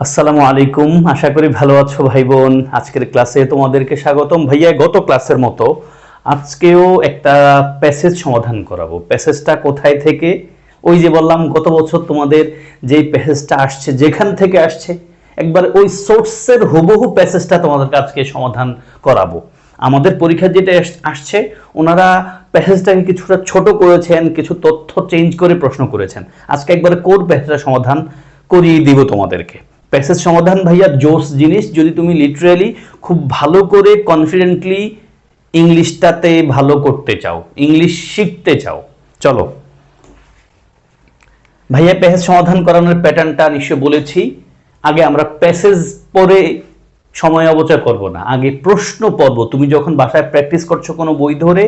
আসসালামু আলাইকুম। আশা করি ভালো আছো ভাই বোন আজকের ক্লাসে তোমাদেরকে স্বাগতম। ভাইয়া, গত ক্লাসের মতো আজকেও একটা প্যাসেজ সমাধান করাবো। প্যাসেজটা কোথায় থেকে? ওই যে বললাম, গত বছর তোমাদের যেই প্যাসেজটা আসছে, যেখান থেকে আসছে, একবার ওই সোর্সের হুবহু প্যাসেজটা তোমাদেরকে আজকে সমাধান করাবো। আমাদের পরীক্ষা যেটা আসছে, ওনারা প্যাসেজটাকে কিছুটা ছোট করেছেন, কিছু তথ্য চেঞ্জ করে প্রশ্ন করেছেন। আজকে একবারে কোর প্যাসেজটা সমাধান করিয়ে দিব তোমাদেরকে। প্যাসেজ সমাধান ভাইয়া, জোস জিনিস। যদি তুমি লিটারেলি খুব ভালো করে কনফিডেন্টলি ইংলিশটাতে ভালো করতে চাও, ইংলিশ শিখতে চাও, চলো। ভাইয়া, প্যাসেজ সমাধান করানোর প্যাটার্নটা নিশ্চয় বলেছি। আগে আমরা প্যাসেজ পড়ে সময় অবচয় করব না। আগে প্রশ্ন পর্ব তুমি যখন বাসায় প্র্যাকটিস করছ কোনো বই ধরে,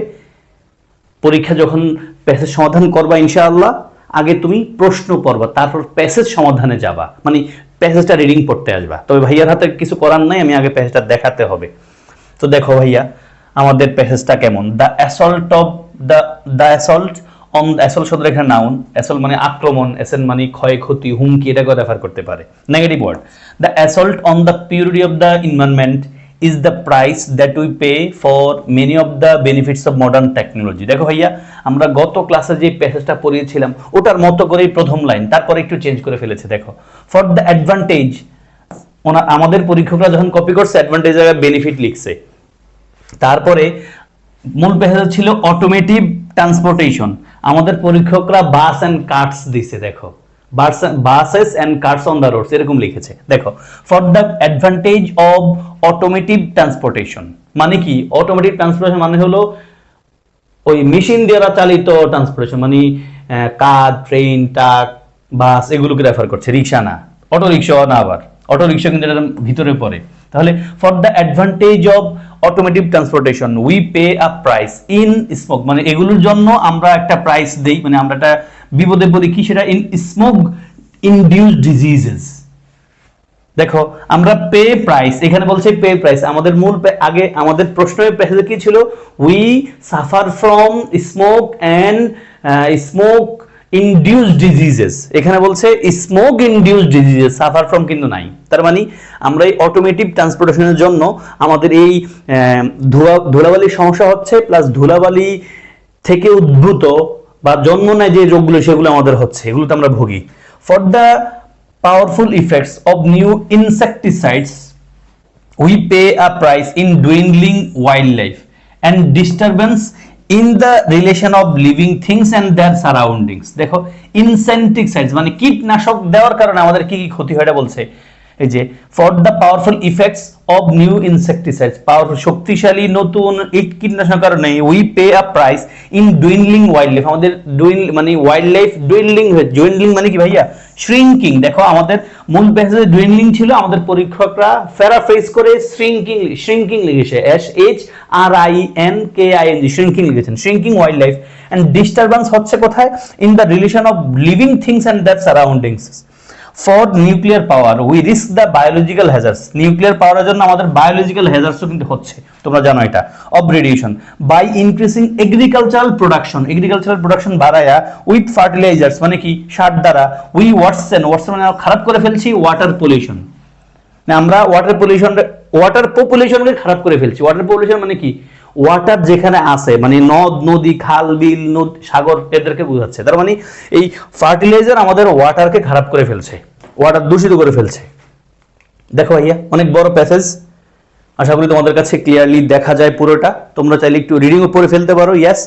পরীক্ষা যখন প্যাসেজ সমাধান করবা ইনশাআল্লাহ, আগে তুমি প্রশ্ন পড়বা, তারপর প্যাসেজ সমাধানে যাবা। মানে প্যাসেজটা রিডিং পড়তে আসবা। তবে ভাইয়ার হাতে কিছু করার নাই, আমি আগে প্যাসেজটা দেখাতে হবে। তো দেখো ভাইয়া, আমাদের প্যাসেজটা কেমন? The assault of the the assault on assault শব্দের এখানে নাউন অ্যাসল্ট মানে আক্রমণ অ্যাসেন মানে ক্ষয়ক্ষতি হুমকি এটাকে রেফার করতে পারে। Negative word the assault on the purity of the environment is the price that we pay for many of the benefits of modern technology দেখো ভাইয়া, আমরা গত ক্লাসে যে প্যাসেজটা পড়িয়েছিলাম, ওটার মতো করেই প্রথম লাইন তারপরে একটু চেঞ্জ করে ফেলেছে, দেখো। ফর দ্য অ্যাডভান্টেজ ওনা, আমাদের পরীক্ষকরা যখন কপি করছে অ্যাডভান্টেজ জায়গায় বেনিফিট লিখছে। তারপরে মূল প্যাসেজ ছিল অটোমেটিভ ট্রান্সপোর্টেশন আমাদের পরীক্ষকরা বাস অ্যান্ড কার্টস দিছে, দেখো। Buses and carts on the roads এরকম লিখেছে। দেখো for the advantage of automotive transportation মানে কি? অটোমেটিভ ট্রান্সপোর্টেশন মানে হলো ওই মেশিন দ্বারা চালিত ট্রান্সপোর্টেশন মানে কার ট্রেন ট্রাক বাস এগুলোকে রেফার করছে রিক্সা না অটো না আবার। অটো রিক্সা কিন্তু এটার ভিতরে পড়ে। তাহলে for the advantage of automotive transportation we pay a price in smoke মানে এগুলোর জন্য আমরা একটা প্রাইস দেই মানে আমরা একটা বিপদে পড়ি কি সেটা? ইন স্মোক ইনডিউস ডিজিজেস দেখো আমরা পে প্রাইস এখানে বলছে পে প্রাইস আমাদের মূল আগে আমাদের প্রশ্নের প্যাসেজে কি ছিল? We suffer from smoke and smoke induce diseases এখানে বলছে smoke induce diseases suffer from কিন্তু নাই। তার মানে আমরা এই অটোমেটিভ ট্রান্সপোর্টেশনের জন্য আমাদের এই আহ, ধুলাবালির সমস্যা হচ্ছে প্লাস ধুলাবালি থেকে উদ্ভূত বা জন্ম নেয় যে রোগগুলো, সেগুলো আমাদের হচ্ছে এগুলো তো আমরা ভুগি। For the powerful effects of new insecticides we pay a price in dwindling wildlife and disturbance in the relation of living things and their surroundings দেখো ইনসেন্টিসাইডস মানে কীটনাশক দেওয়ার কারণে আমাদের কি কি ক্ষতি হয় এটা বলছে। এই যে for the powerful effects of new insecticides powerful শক্তিশালী নতুন এই কীটনাশক কারণে we pay a price in dwindling wildlife আমাদের ডুইন মানে ওয়াইল্ড লাইফ ডুইনলিং ডুইনলিং মানে কি ভাইয়া? শ্রিঙ্কিং দেখো, আমাদের মূল প্যাসেজে ডুইনলিং ছিল, আমাদের পরীক্ষকরা প্যারাফ্রেজ করে শ্রিঙ্কিং শ্রিঙ্কিং লিখেছে। S H R I N K I N G shrinking লিখেছেন। Shrinking wild life and disturbance হচ্ছে কোথায়? In the relation of living things and that surroundings for nuclear power we risk the biological hazards nuclear পাওয়ারের জন্য আমাদের biological হ্যাজার্সও কিন্তু হচ্ছে, তোমরা জানো এটা of radiation by increasing agricultural production agricultural production বাড়ায়া with fertilisers মানে কি? সার দ্বারা উই ওয়াটসেন ওয়াটসেন মানে খারাপ করে ফেলছি ওয়াটার পলিউশন আমরা ওয়াটার পলিউশন ওয়াটার পপুলেশনকে খারাপ করে ফেলছি। ওয়াটার পপুলেশন মানে কি? ওয়াটার যেখানে আছে মানে নদ, নদী, খাল, বিল, নদ, সাগর, এদেরকে বোঝাচ্ছে। তার মানে এই ফার্টিলাইজার আমাদের ওয়াটারকে খারাপ করে ফেলছে ওয়াটার দূষিত করে ফেলছে। দেখো ভাইয়া, অনেক বড় প্যাসেজ আশা করি তোমাদের কাছে ক্লিয়ারলি দেখা যায় পুরোটা। তোমরা চাইলে একটু রিডিংও পড়ে ফেলতে পারো yes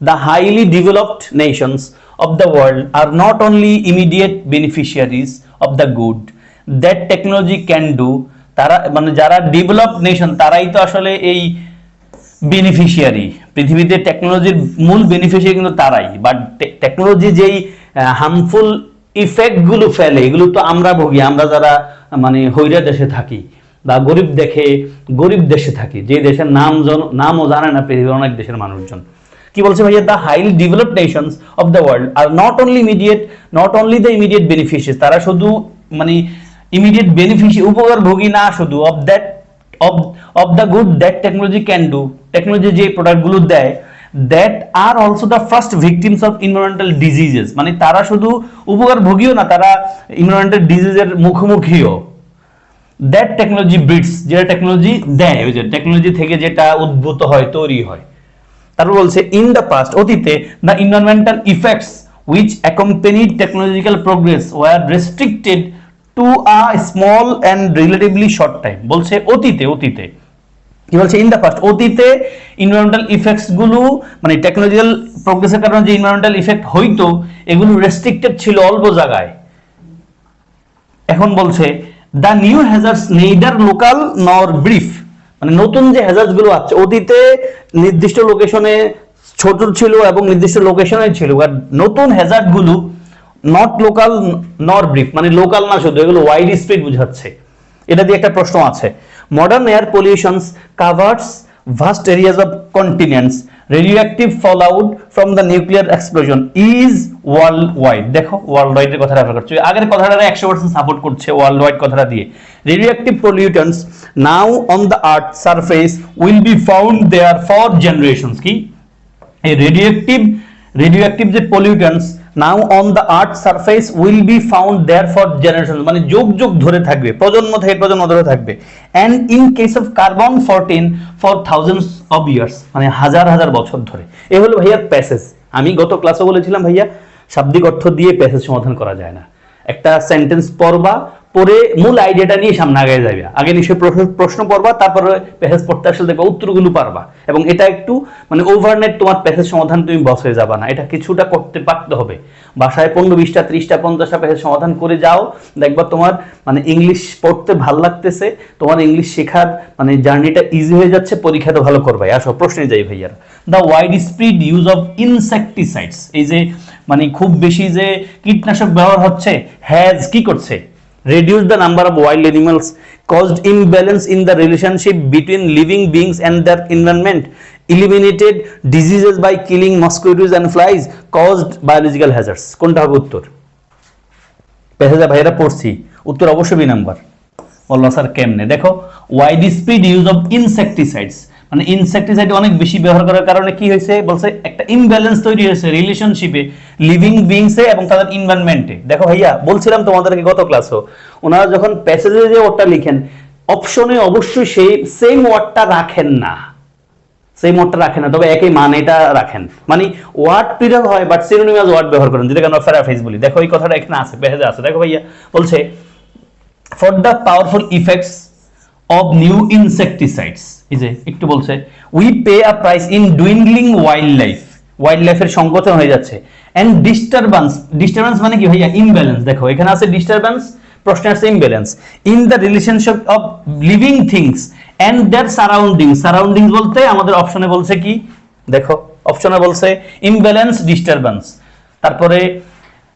the highly developed nations of the world are not only immediate beneficiaries of the good that technology can do তারা মানে যারা ডেভেলপড নেশন তারাই তো আসলে এই বেনিফিশিয়ারি পৃথিবীতে টেকনোলজির মূল বেনিফিশিয়ারি কিন্তু তারাই। বাট টেকনোলজি যেই হার্মফুল ইফেক্টগুলো ফেলে, এগুলো তো আমরা ভুগি, আমরা যারা মানে হইরা দেশে থাকি বা গরিব দেখে, গরিব দেশে থাকি, যে দেশের নাম জন- নামও জানে না পৃথিবীর অনেক দেশের মানুষজন। কি বলছে ভাইয়া? The highly developed nations of the world are not only immediate not only the immediate beneficiaries তারা শুধু মানে ইমিডিয়েট বেনিফিশিয়ারি উপকার উপকারভোগী না, শুধু of that of of the good that technology can do technology যে প্রোডাক্টগুলো দেয় that are also the first victims of environmental diseases মানে তারা শুধু উপকার ভোগীও না, তারা ইনভারমেন্টাল ডিজিজের মুখোমুখিও। দ্যাট টেকনোলজি ব্রিডস যেটা টেকনোলজি দেয়, ওই যে টেকনোলজি থেকে যেটা উদ্ভূত হয়, তৈরি হয়। তারপর বলছে ইন দ্য পাস্ট অতীতে the environmental effects which accompanied technological progress were restricted to a small and relatively short time বলছে, অতীতে অতীতে। কি বলছে? ইন দ্য পাস্ট অতীতে ইনভায়রনমেন্টাল ইফেক্টসগুলো মানে টেকনোলজিক্যাল প্রোগ্রেসের কারণে যে ইনভায়রনমেন্টাল ইফেক্ট হইতো, এগুলো রেস্ট্রিক্টেড ছিল অল্প জায়গায়। এখন বলছে the new hazards neither local nor brief মানে নতুন যে হ্যাজার্সগুলো আছে, অতীতে নির্দিষ্ট লোকেশনে ছোট ছিল এবং নির্দিষ্ট লোকেশনে ছিল। আর নতুন হ্যাজার্ডগুলো নট লোকাল নর ব্রিফ মানে লোকাল না শুধু, এগুলো ওয়াইড স্প্রেড বুঝাচ্ছে। এটা দিয়ে একটা প্রশ্ন আছে। Modern air pollutions covers vast areas of continents radioactive fallout from the nuclear explosion is worldwide দেখো worldwide এর কথাটা রেফার করছে আগের কথাটা 100% সাপোর্ট করছে worldwide কথাটা দিয়ে radioactive pollutants now on the earth surface will be found there for generations কি এই রেডিওঅ্যাক্টিভ রেডিওঅ্যাক্টিভ যে pollutants now on the earth surface will be found there for generation মানে যুগ যুগ ধরে থাকবে, প্রজন্ম থেকে প্রজন্ম ধরে থাকবে। And in case of carbon fourteen for thousands of years মানে হাজার হাজার বছর ধরে। এ হলো ভাইয়া প্যাসেজ আমি গত ক্লাসে বলেছিলাম ভাইয়া, শাব্দিক অর্থ দিয়ে প্যাসেজ সমাধান করা যায় না। একটা সেন্টেন্স পড়বা পরে মূল আইডিয়াটা নিয়ে সামনে আগে যাবে। আগে নিশ্চয়ই প্রশ্ন- পড়বা, তারপরে প্যাসেজ পড়তে আসলে দেখবা উত্তরগুলো পারবা। এবং এটা একটু মানে ওভারনেট তোমার প্যাসেজ সমাধান তুমি বস হয়ে যাবা না। এটা কিছুটা করতে পারতে হবে। বাসায় পনেরো বিশটা, ত্রিশটা, পঞ্চাশটা প্যাসেজ সমাধান করে যাও। দেখবা তোমার মানে ইংলিশ পড়তে ভালো লাগতেছে। তোমার ইংলিশ শেখার মানে জার্নিটা ইজি হয়ে যাচ্ছে। পরীক্ষাতে ভালো করবে আসো প্রশ্নে যাই ভাইয়ারা। The widespread use of insecticides এই যে মানে খুব বেশি যে কীটনাশক ব্যবহার হচ্ছে হ্যাজ কি করছে? Reduce the number of wild animals caused imbalance in the relationship between living beings and their environment eliminated diseases by killing mosquitoes and flies caused biological hazards কোনটা হবে উত্তর পেহেজা ভাইরা পড়ছি উত্তর অবশ্যই বি নাম্বার বলল স্যার কেমনে দেখো স্পিড ইউজ অফ ইনসেকটিসাইডস মানে ইনসেকটিসাইড অনেক বেশি ব্যবহার করার কারণে কি হয়েছে? বলছে একটা ইমব্যালেন্স তৈরি হয়েছে রিলেশনশিপে লিভিং বিংসে এবং তাদের ইনভায়রনমেন্টে দেখো ভাইয়া, বলছিলাম তোমাদেরকে গত ক্লাসও ওনারা যখন প্যাসেজে যে ওয়ার্ডটা লিখেন অপশনে অবশ্যই সেই সেম ওয়ার্ডটা রাখেন না। সেই মোটটা রাখেন না, তবে একই মানেটা রাখেন। মানে ওয়ার্ড পৃথক হয় বাট সিনোনিমাস ওয়ার্ড ব্যবহার করেন যেটাকে আমরা প্যারাফ্রেজ বলি। দেখো এই কথাটা এখানে আছে পেজে আছে। দেখো ভাইয়া, বলছে for the powerful effects of new insecticides যে, একটু বলছে we pay a price in dwindling wildlife wild লাইফের সংকোচন হয়ে যাচ্ছে। এন্ড ডিস্টারবেন্স ডিস্টারবেন্স মানে কি ভাইয়া? ইমব্যালেন্স দেখো, এখানে আছে ডিস্টারবেন্স আছে imbalance in the relationship of living things and their surrounding surrounding বলতে আমাদের অপশনে বলছে কি? দেখো অপশনে বলছে ইমব্যালেন্স ডিস্টারবেন্স তারপরে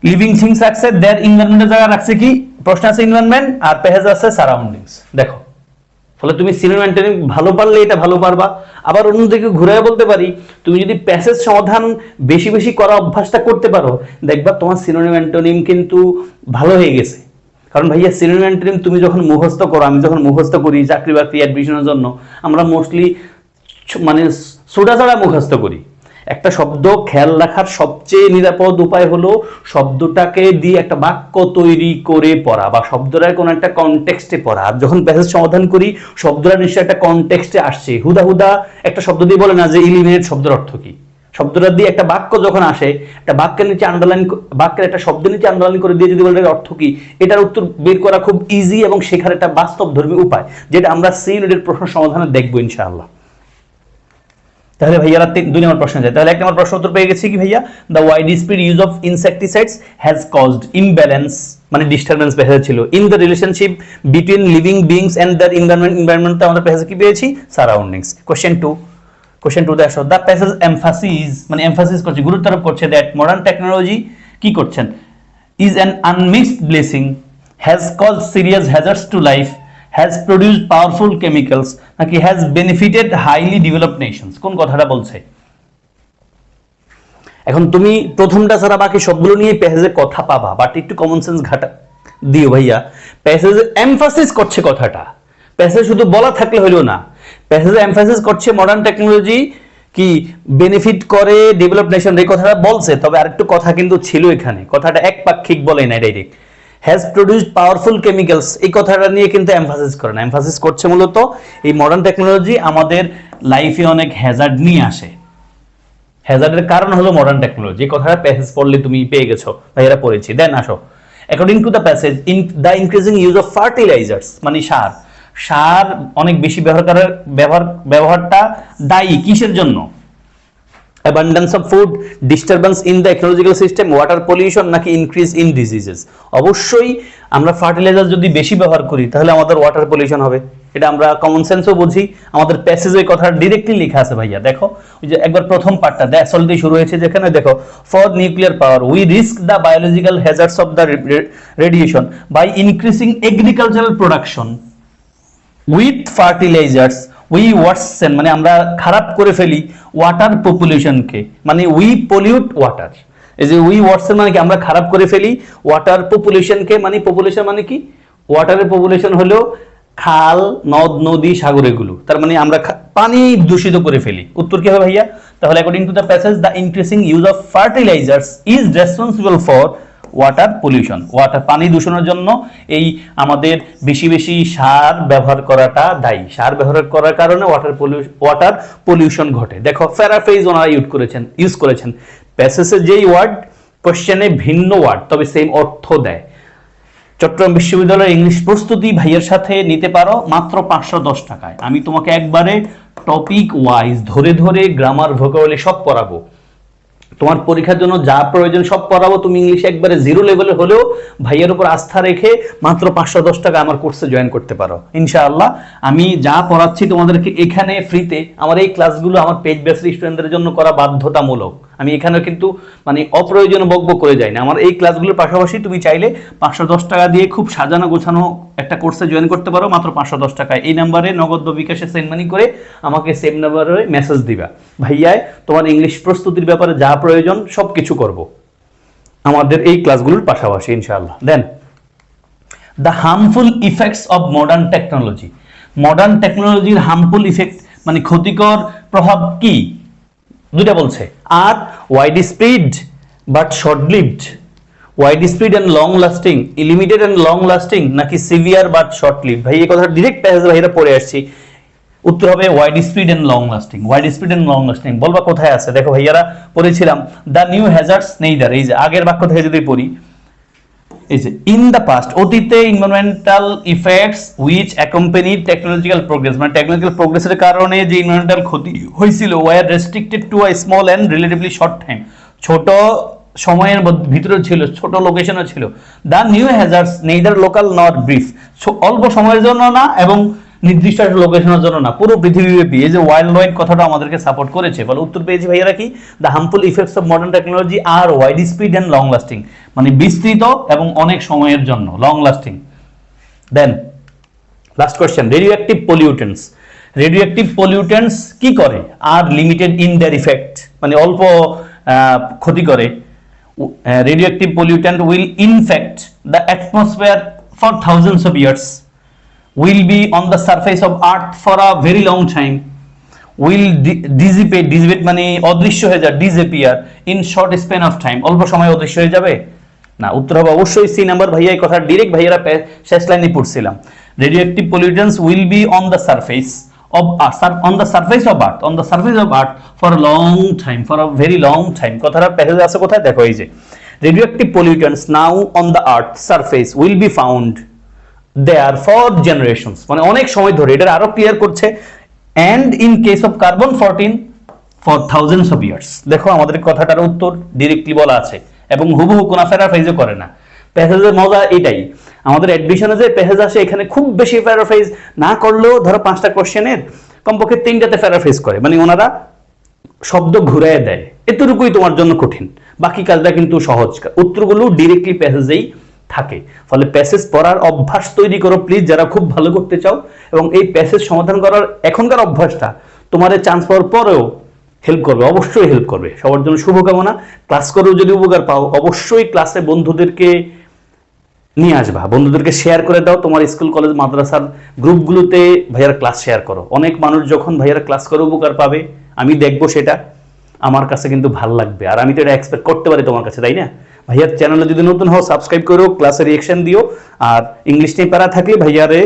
লিভিং থিংস রাখছে দ্যার ইনভায়রনমেন্টের জায়গা রাখছে কি? প্রশ্ন আছে ইনভায়রনমেন্ট আর পেহেজ আছে সারাউন্ডিংস দেখো ফলে তুমি সিনোনিম ভালো পারলে এটা ভালো পারবা। আবার অন্যদিকে ঘুরে বলতে পারি, তুমি যদি প্যাসেজ সমাধান বেশি বেশি করা অভ্যাসটা করতে পারো, দেখবা তোমার সিনোনিম অ্যান্টোনিম কিন্তু ভালো হয়ে গেছে। কারণ ভাইয়া সিনোনিম অ্যান্টোনিম তুমি যখন মুখস্থ করো, আমি যখন মুখস্থ করি চাকরি বাকরি অ্যাডমিশনের জন্য, আমরা মোস্টলি মানে সোডা ছাড়া মুখস্থ করি। একটা শব্দ খেয়াল রাখার সবচেয়ে নিরাপদ উপায় হলো শব্দটাকে দিয়ে একটা বাক্য তৈরি করে পড়া বা শব্দটার কোনো একটা কনটেক্সটে পড়া। আর যখন প্যাসেজ সমাধান করি, শব্দটা নিশ্চয়ই একটা কনটেক্সটে আসছে। হুদা হুদা একটা শব্দ দিয়ে বলে না যে ইলিমিনেট শব্দের অর্থ কি। শব্দটা দিয়ে একটা বাক্য যখন আসে, একটা বাক্যের নিচে আন্ডারলাইন বাক্যের একটা শব্দের নিচে আন্ডারলাইন করে দিয়ে যদি বলে অর্থ কি, এটার উত্তর বের করা খুব ইজি এবং শেখার একটা বাস্তব ধর্মী উপায়, যেটা আমরা সি ইউনিটের প্রশ্ন সমাধানে দেখব ইনশাআল্লাহ। তাহলে ভাইয়ারা দুই নম্বর প্রশ্ন যায়। তাহলে এক নম্বর প্রশ্ন উত্তর পেয়ে গেছি কি ভাইয়া? The wide speed use of insecticides has caused imbalance মানে ডিস্টারবেন্স পেয়ে ছিল। In the relationship between living beings and their environment environment আমরা পেয়েছি কি পেয়েছি? Surroundings question two question two দেখো দ্য প্যাসেজ এমফাসিস মানে এমফাসিস করছে, গুরুত্ব আরোপ করছে দ্যাট মডার্ন টেকনোলজি কি করছেন? Is an unmixed blessing has cause serious hazards to life has produced powerful chemicals নাকি has benefited highly developed nations কোন কথাটা বলছে? এখন তুমি প্রথমটা ছাড়া বাকি সবগুলো নিয়ে প্যাসেজে কথা পাবা বাট একটু কমন সেন্স ঘাটা দিও ভাইয়া। প্যাসেজে এমফাসিস করছে কথাটা। প্যাসেজ শুধু বলা থাকলে হইল না। প্যাসেজে এমফাসিস করছে মডার্ন টেকনোলজি কি বেনিফিট করে ডেভেলপ নেশন এই কথাটা বলছে, তবে আরেকটু কথা কিন্তু ছিল এখানে। কথাটা একপাক্ষিক বলে না direct has produced powerful chemicals এই কথাটা নিয়ে কিন্তু এমফাসিস করে না। এমফাসিস করছে মূলত এই মডার্ন টেকনোলজি আমাদের লাইফে অনেক হ্যাজার্ড নিয়ে আসে। হ্যাজার্ডের কারণ হলো মডার্ন টেকনোলজি এই কথাটা প্যাসেজ পড়লে তুমি পেয়ে গেছো। বা এরা পড়েছি। দেন আসো। According to the passage in the increasing use of fertilizers মানে সার সার অনেক বেশি ব্যবহার করার, ব্যবহার, ব্যবহারটা দায়ী কিসের জন্য? Abundance of food disturbance in the ecological system water pollution নাকি ইনক্রিজ ইন ডিজিজেস অবশ্যই আমরা ফার্টিলাইজার যদি বেশি ব্যবহার করি, তাহলে আমাদের ওয়াটার পলিউশন হবে। এটা আমরা কমন সেন্সও বুঝি। আমাদের প্যাসেজে কথা ডিরেক্টলি লেখা আছে ভাইয়া। দেখো, ওই যে একবার প্রথম পার্টটা দ্যাটস দিয়ে শুরু হয়েছে যেখানে দেখো for nuclear power we risk the biological hazards of the radiation by increasing agricultural production with fertilizers we worsen মানে আমরা খারাপ করে ফেলি ওয়াটার পপুলেশনকে মানে উই পলিউট ওয়াটার এই যে উই ওয়াটসেন মানে কি? আমরা খারাপ করে ফেলি ওয়াটার পপুলেশনকে মানে পপুলেশন মানে কি? ওয়াটারের পপুলেশন হলো খাল, নদ, নদী, সাগর এগুলো। তার মানে আমরা পানি দূষিত করে ফেলি। উত্তর কি হবে ভাইয়া? তাহলে according to the passage the increasing use of fertilizers is responsible for water pollution water পানি দূষণের জন্য এই আমাদের বেশি বেশি সার ব্যবহার করাটা দায়ী। সার ব্যবহার করার কারণে ওয়াটার পলিউশন ওয়াটার পলিউশন ঘটে। দেখো প্যারাফ্রেজ ওনারা ইউজ করেছেন ইউজ করেছেন। প্যাসেজের যেই ওয়ার্ড কোশ্চেনে ভিন্ন ওয়ার্ড তবে সেম অর্থ দেয়। চট্টগ্রাম বিশ্ববিদ্যালয়ের ইংলিশ প্রস্তুতি ভাইয়ের সাথে নিতে পারো মাত্র পাঁচশো দশ টাকায়। আমি তোমাকে একবারে টপিক ওয়াইজ ধরে ধরে গ্রামার ভোকাবলি সব পড়াবো। তোমার পরীক্ষার জন্য যা প্রয়োজন সব পড়াবো। তুমি ইংলিশ একবারে জিরো লেভেলে হলেও ভাইয়ের উপর আস্থা রেখে মাত্র পাঁচশো দশ টাকা আমার কোর্সে জয়েন করতে পারো। ইনশাআল্লাহ, আমি যা পড়াচ্ছি তোমাদেরকে এখানে ফ্রিতে আমার এই ক্লাসগুলো আমার পেজ বেস স্টুডেন্টদের জন্য করা বাধ্যতামূলক। আমি এখানে কিন্তু মানে অপ্রয়োজনীয় বকবক করে যাই না। আমার এই ক্লাসগুলোর পাশাপাশি তুমি চাইলে পাঁচশো দশ টাকা দিয়ে খুব সাজানো গোছানো একটা কোর্সে জয়েন করতে পারো, মাত্র পাঁচশো দশ টাকায়। এই নাম্বারে নগদ বা বিকাশে সেন্ড মানি করে আমাকে সেম নাম্বারে মেসেজ দিবা। ভাইয়ায় তোমার ইংলিশ প্রস্তুতির ব্যাপারে যা প্রয়োজন সব কিছু করব। আমাদের এই ক্লাসগুলোর পাশাপাশি, ইনশাআল্লাহ। Then the harmful effects of modern technology modern টেকনোলজির হার্মফুল ইফেক্ট মানে ক্ষতিকর প্রভাব কি? দুইটা বলছে। আর widespread but short lived widespread and long lasting limited and long lasting নাকি সিভিয়ার বাট শর্ট লিভ ভাই, এই কথাটা ডিরেক্ট প্যাসেজ ভাইরা পড়ে আসছি। উত্তর হবে widespread and long lasting widespread and long lasting বলবা কোথায় আছে? দেখো ভাইয়ারা, পড়েছিলাম দ্য নিউ হ্যাজার্ডস নেইদার এই যে, আগের বাক্য থেকে যদি পড়ি, এই যে ইন দ্য পাস্ট অতীতে environmental effects which accompany technological progress মানে টেকনোলজিক্যাল প্রোগ্রেসের কারণে যে ইনভারমেন্টাল ক্ষতি হয়েছিল were restricted to a small and relatively short time ছোট সময়ের ভিতরে ছিল, ছোট লোকেশনও ছিল। The new hazards neither local not brief অল্প সময়ের জন্য না এবং নির্দিষ্ট একটা লোকেশনের জন্য না। পুরো পৃথিবীব্যাপী। এই যে ওয়াইল্ড ওয়াইড কথাটা আমাদেরকে সাপোর্ট করেছে। বলে, উত্তর পেয়েছি ভাইয়ারা কি? The harmful effects of modern technology are widespread and long lasting মানে বিস্তৃত এবং অনেক সময়ের জন্য long lasting then last question radioactive pollutants radioactive pollutants কি করে? Are limited in their effect মানে অল্প ক্ষতি করে। Radioactive pollutant will infect the atmosphere for thousands of years will be on the surface of earth for a very long time. Will di- dissipate dissipate মানে অদৃশ্য হয়ে যায় disappear in short span of time. অল্প সময় অদৃশ্য হয়ে যাবে? না, উত্তর হবে অবশ্যই সি নাম্বার ভাইয়া, এই কথা ডিরেক্ট ভাইয়ারা শেষ লাইনে পড়ছিলাম. Radioactive pollutants will be on the surface of earth on the surface of earth, on the surface of earth for a long time, for a very long time. কথাটা passage আছে কোথায়? দেখো এই যে, radioactive pollutants now on the earth surface will be found there for generations মানে অনেক সময় ধরে এটা আরও ক্লিয়ার করছে। And in case of carbon fourteen for thousands of years দেখো আমাদের কথাটার উত্তর ডিরেক্টলি বলা আছে। এবং হুবহু কোনা প্যারাফ্রাইজও করে না। প্যাসেজের মজা এটাই। আমাদের অ্যাডমিশনে যে প্যাসেজ আসে, এখানে খুব বেশি প্যারাফ্রাইজ না করলেও ধরো পাঁচটা কোশ্চেনের কমপক্ষে তিনটাতে প্যারাফ্রাইজ করে। মানে ওনারা শব্দ ঘুরায় দেয়। এতটুকুই তোমার জন্য কঠিন। বাকি কাজটা কিন্তু সহজ। উত্তরগুলো ডিরেক্টলি প্যাসেজেই থাকে। ফলে প্যাসেজ পড়ার অভ্যাস তৈরি করো প্লিজ যারা খুব ভালো করতে চাও। এবং এই প্যাসেজ সমাধান করার এখনকার অভ্যাসটা তোমার চান্স পাওয়ার পরেও হেল্প করবে, অবশ্যই হেল্প করবে। সবার জন্য শুভকামনা। ক্লাস করেও যদি উপকার পাও, অবশ্যই ক্লাসে বন্ধুদেরকে নিয়ে আসবা। বন্ধুদেরকে শেয়ার করে দাও, তোমার স্কুল কলেজ মাদ্রাসার গ্রুপগুলোতে ভাইয়ার ক্লাস শেয়ার করো। অনেক মানুষ যখন ভাইয়ার ক্লাস করে উপকার পাবে, আমি দেখব সেটা। আমার কাছে কিন্তু ভালো লাগবে। আর আমি তো এটা এক্সপেক্ট করতে পারি তোমার কাছে, তাই না? ভাইয়ার চ্যানেলে যদি নতুন হও সাবস্ক্রাইব করো ক্লাসে রিয়েকশন দিও। আর ইংলিশ নিয়ে প্যারা থাকলে ভাইয়ারে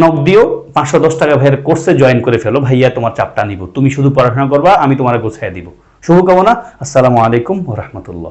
নক দিও। পাঁচশো দশ টাকা ভাইয়ের কোর্সে জয়েন করে ফেলো। ভাইয়া তোমার চাপটা নিব। তুমি শুধু পড়াশোনা করবা, আমি তোমার গোছায় দিব। শুভকামনা। আসসালামু আলাইকুম রহমতুল্লাহ।